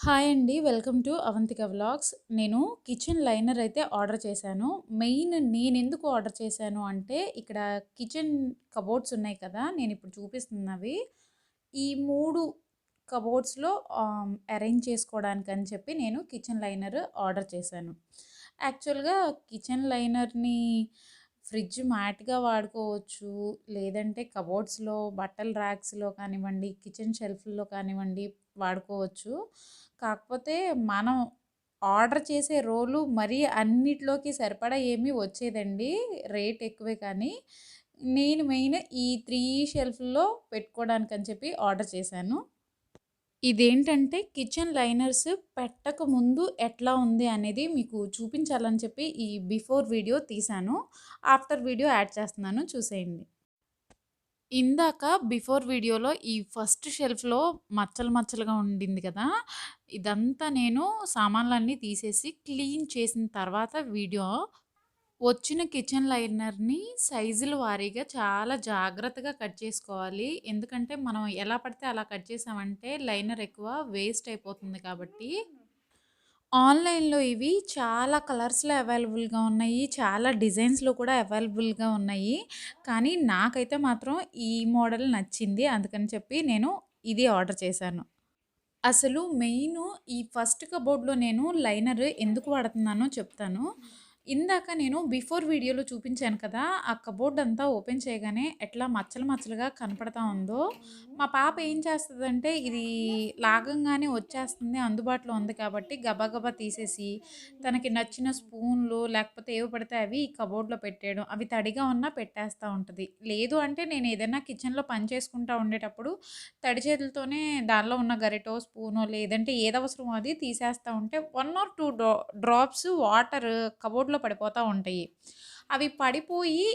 Hi అండి. Welcome to Avantika vlogs. నేను kitchen liner అయితే ఆర్డర్ చేశాను. మెయిన్ నేను ఎందుకు ఆర్డర్ చేశాను అంటే, ఇక్కడ కిచెన్ కబోర్డ్స్ ఉన్నాయి కదా! నేను ఇప్పుడు చూపిస్తున్నవి. ఈ మూడు కబోర్డ్స్‌లో అరేంజ్ చేసుకోవడానికి అని చెప్పి నేను కిచెన్ లైనర్ ఆర్డర్ చేశాను. యాక్చువల్‌గా కిచెన్ లైనర్‌ని ఫ్రిడ్జ్ మ్యాట్‌గా వాడుకోవచ్చు. లేదంటే కబోర్డ్స్‌లో, బట్టల ర్యాక్స్‌లో కానివ్వండి, కిచెన్ షెల్ఫ్లో కానివ్వండి వాడుకోవచ్చు. కాకపోతే మనం ఆర్డర్ చేసే రోలు మరీ అన్నిట్లోకి సరిపడా ఏమీ వచ్చేదండి. రేట్ ఎక్కువే కానీ, నేను మెయిన్ ఈ త్రీ షెల్ఫ్లో పెట్టుకోవడానికి అని చెప్పి ఆర్డర్ చేశాను. ఇదేంటంటే కిచెన్ లైనర్స్ పెట్టక ముందు ఎట్లా ఉంది అనేది మీకు చూపించాలని చెప్పి ఈ బిఫోర్ వీడియో తీశాను. ఆఫ్టర్ వీడియో యాడ్ చేస్తున్నాను చూసేయండి. ఇందాక బిఫోర్ వీడియోలో ఈ ఫస్ట్ షెల్ఫ్‌లో మచ్చలు మచ్చలుగా ఉండింది కదా! ఇదంతా నేను సామాన్లన్నీ తీసేసి క్లీన్ చేసిన తర్వాత వీడియో వచ్చిన కిచెన్ లైనర్‌ని సైజుల వారీగా చాలా జాగ్రత్తగా కట్ చేసుకోవాలి. ఎందుకంటే మనం ఎలా పడితే అలా కట్ చేసామంటే లైనర్ ఎక్కువ వేస్ట్ అయిపోతుంది కాబట్టి. ఆన్‌లైన్‌లో ఇవి చాలా కలర్స్‌లో అవైలబుల్‌గా ఉన్నాయి. చాలా డిజైన్స్‌లో కూడా అవైలబుల్‌గా ఉన్నాయి. కానీ నాకైతే మాత్రం ఈ మోడల్ నచ్చింది. అందుకని చెప్పి నేను ఇది ఆర్డర్ చేశాను. అసలు మెయిన్ ఈ ఫస్ట్ కబోర్డ్‌లో నేను లైనర్ ఎందుకు వాడుతున్నానో చెప్తాను. ఇందాక నేను బిఫోర్ వీడియోలో చూపించాను కదా! ఆ కబోర్డ్ అంతా ఓపెన్ చేయగానే ఎట్లా మచ్చలు మచ్చలుగా కనపడతా ఉందో, మా పాప ఏం చేస్తుందంటే ఇది లాగంగానే వచ్చేస్తుంది అందుబాటులో ఉంది కాబట్టి గబగబా తీసేసి తనకి నచ్చిన స్పూన్‌లు లేకపోతే ఏవి పడితే అవి కబోర్డ్‌లో పెట్టేయడం. అవి తడిగా ఉన్నా పెట్టేస్తూ ఉంటుంది లేదు అంటే నేను ఏదైనా కిచెన్‌లో పని చేసుకుంటా ఉండేటప్పుడు తడి చేతులతోనే దానిలో ఉన్న గరిటో, స్పూనో లేదంటే ఏదవసరమో అది తీసేస్తా ఉంటే one or two dra drops water cupboard కబోర్డ్‌లో పడిపోతూ ఉంటాయి. అవి పడిపోయి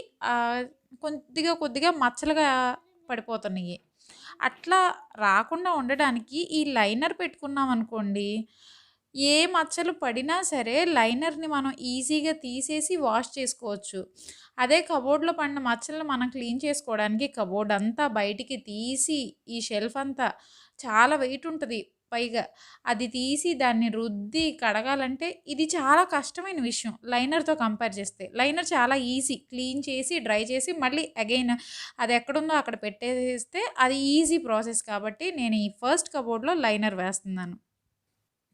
కొద్దిగా కొద్దిగా మచ్చలుగా పడిపోతున్నాయి. అట్లా రాకుండా ఉండడానికి ఈ లైనర్ పెట్టుకున్నామనుకోండి, ఏ మచ్చలు పడినా సరే లైనర్‌ని మనం ఈజీగా తీసేసి వాష్ చేసుకోవచ్చు. అదే కబోర్డ్‌లో పడిన మచ్చలను మనం క్లీన్ చేసుకోవడానికి కబోర్డ్ అంతా బయటికి తీసి ఈ షెల్ఫ్ అంతా చాలా వెయిట్ ఉంటుంది పైగా. అది తీసి దాన్ని రుద్ది కడగాలంటే ఇది చాలా కష్టమైన విషయం లైనర్‌తో కంపేర్ చేస్తే. లైనర్ చాలా ఈజీ. క్లీన్ చేసి, డ్రై చేసి మళ్ళీ అగైన్ అది ఎక్కడుందో అక్కడ పెట్టేస్తే అది ఈజీ ప్రాసెస్ కాబట్టి నేను ఈ ఫస్ట్ కబోర్డ్‌లో లైనర్ వేస్తున్నాను.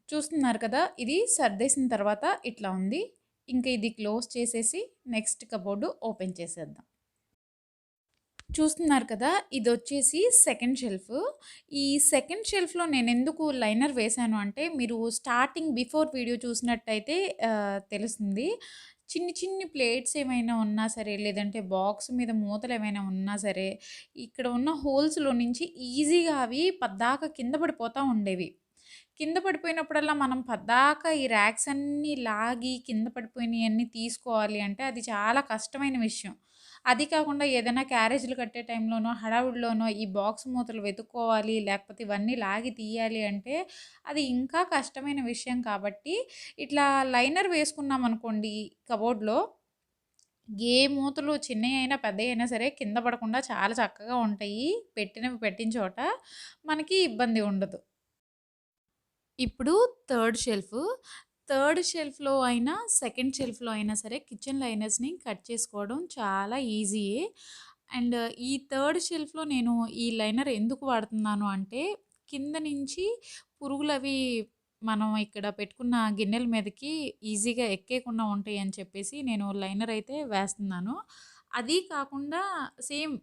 చూస్తున్నారు కదా! ఇది సర్దేసిన తర్వాత ఇట్లా ఉంది. ఇంకా ఇది క్లోజ్ చేసేసి నెక్స్ట్ కబోర్డు ఓపెన్ చేసేద్దాం. చూస్తున్నారు కదా! ఇది వచ్చేసి సెకండ్ షెల్ఫ్. ఈ సెకండ్ షెల్ఫ్‌లో నేను ఎందుకు లైనర్ వేశాను అంటే మీరు స్టార్టింగ్ బిఫోర్ వీడియో చూసినట్టయితే తెలుస్తుంది. చిన్ని చిన్ని ప్లేట్స్ ఏమైనా ఉన్నా సరే, లేదంటే బాక్స్ మీద మూతలు ఏమైనా ఉన్నా సరే, ఇక్కడ ఉన్న హోల్స్‌లో నుంచి ఈజీగా అవి పద్దాక కింద పడిపోతూ ఉండేవి. కింద పడిపోయినప్పుడల్లా మనం పద్దాక ఈ ర్యాక్స్ అన్నీ లాగి కింద పడిపోయినవి అన్నీ తీసుకోవాలి అంటే అది చాలా కష్టమైన విషయం. అది కాకుండా ఏదైనా క్యారేజ్‌లు కట్టే టైంలోనో, హడావుడిలోనో ఈ బాక్స్ మూతలు వెతుక్కోవాలి, లేకపోతే ఇవన్నీ లాగి తీయాలి అంటే అది ఇంకా కష్టమైన విషయం కాబట్టి, ఇట్లా లైనర్ వేసుకున్నామనుకోండి కబోర్డ్‌లో ఏ మూతలు చిన్నవి అయినా పెద్దవి పెద్దయైనా సరే కింద పడకుండా చాలా చక్కగా ఉంటాయి. పెట్టినవి పెట్టిన చోట మనకి ఇబ్బంది ఉండదు. ఇప్పుడు థర్డ్ షెల్ఫ్. థర్డ్ షెల్ఫ్‌లో అయినా, సెకండ్ షెల్ఫ్‌లో అయినా సరే కిచెన్ లైనర్స్‌ని కట్ చేసుకోవడం చాలా ఈజీయే. అండ్ ఈ థర్డ్ షెల్ఫ్‌లో నేను ఈ లైనర్ ఎందుకు వాడుతున్నాను అంటే, కింద నుంచి పురుగులవి మనం ఇక్కడ పెట్టుకున్న గిన్నెల మీదకి ఈజీగా ఎక్కేకుండా ఉంటాయి అని చెప్పేసి నేను లైనర్ అయితే వేస్తున్నాను. అది కాకుండా సేమ్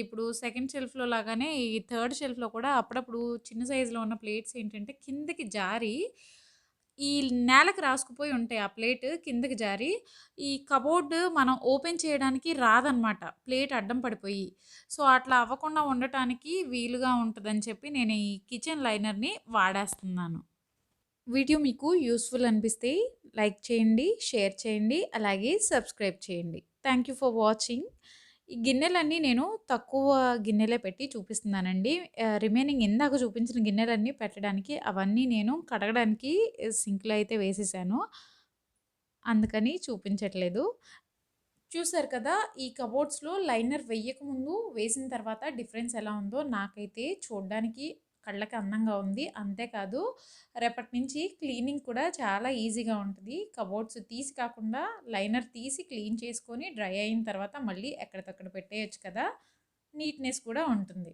ఇప్పుడు సెకండ్ షెల్ఫ్‌లో లాగానే ఈ థర్డ్ షెల్ఫ్‌లో కూడా అప్పుడప్పుడు చిన్న సైజులో ఉన్న ప్లేట్స్ ఏంటంటే కిందకి జారి ఈ నేలకు రాసుకుపోయి ఉంటాయి. ఆ ప్లేట్ కిందకి జారి ఈ కబోర్డ్ మనం ఓపెన్ చేయడానికి రాదనమాట. ప్లేట్ అడ్డం పడిపోయి. సో, అట్లా అవ్వకుండా ఉండటానికి వీలుగా ఉంటుందని చెప్పి నేను ఈ కిచెన్ లైనర్‌ని వాడేస్తున్నాను. వీడియో మీకు యూస్ఫుల్ అనిపిస్తే లైక్ చేయండి, షేర్ చేయండి, అలాగే సబ్స్క్రైబ్ చేయండి. Thank you for watching. ఈ గిన్నెలన్నీ నేను తక్కువ గిన్నెలే పెట్టి చూపిస్తున్నానండి. రిమైనింగ్ ఇందాక చూపించిన గిన్నెలన్నీ పెట్టడానికి అవన్నీ నేను కడగడానికి సింక్‌లో అయితే వేసేసాను. అందుకని చూపించట్లేదు. చూసారు కదా! ఈ కబోర్డ్స్‌లో లైనర్ వేయకముందు వేసిన తర్వాత డిఫరెన్స్ ఎలా ఉందో నాకైతే చూడడానికి కళ్ళకి అందంగా ఉంది. అంతేకాదు రేపటి నుంచి క్లీనింగ్ కూడా చాలా ఈజీగా ఉంటుంది. కబోర్డ్స్ తీసి కాకుండా లైనర్ తీసి క్లీన్ చేసుకొని డ్రై అయిన తర్వాత మళ్ళీ ఎక్కడికక్కడ పెట్టేయచ్చు కదా. నీట్నెస్ కూడా ఉంటుంది.